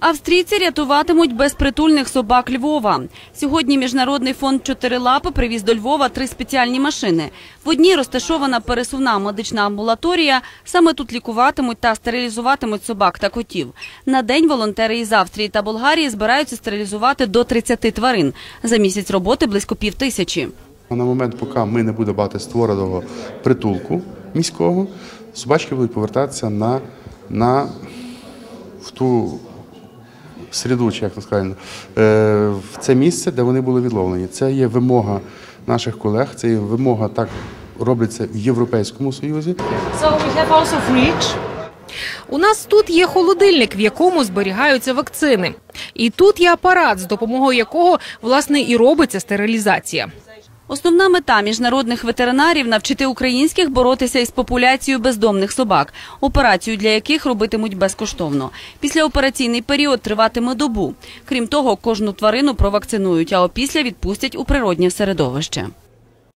Австрійці рятуватимуть безпритульних собак Львова. Сьогодні міжнародний фонд «Чотирилапи» привіз до Львова три спеціальні машини. В одній розташована пересувна медична амбулаторія. Саме тут лікуватимуть та стерилізуватимуть собак та котів. На день волонтери із Австрії та Болгарії збираються стерилізувати до 30 тварин. За місяць роботи близько пів тисячі. На момент, поки ми не буде бати створеного притулку міського, собачки будуть повертатися на, на в ту середу, чи як то сказати, е, в це місце, де вони були відловлені. Це є вимога наших колег, це є вимога так робиться в Європейському Союзі. So we have also fridge. У нас тут є холодильник, в якому зберігаються вакцини. І тут є апарат, з допомогою якого власне і робиться стерилізація. Основна мета міжнародних ветеринарів навчити українських боротися із популяцією бездомних собак, операцію для яких робитимуть безкоштовно. Післяопераційний період триватиме добу. Крім того, кожну тварину провакцинують, а опісля відпустять у природнє середовище.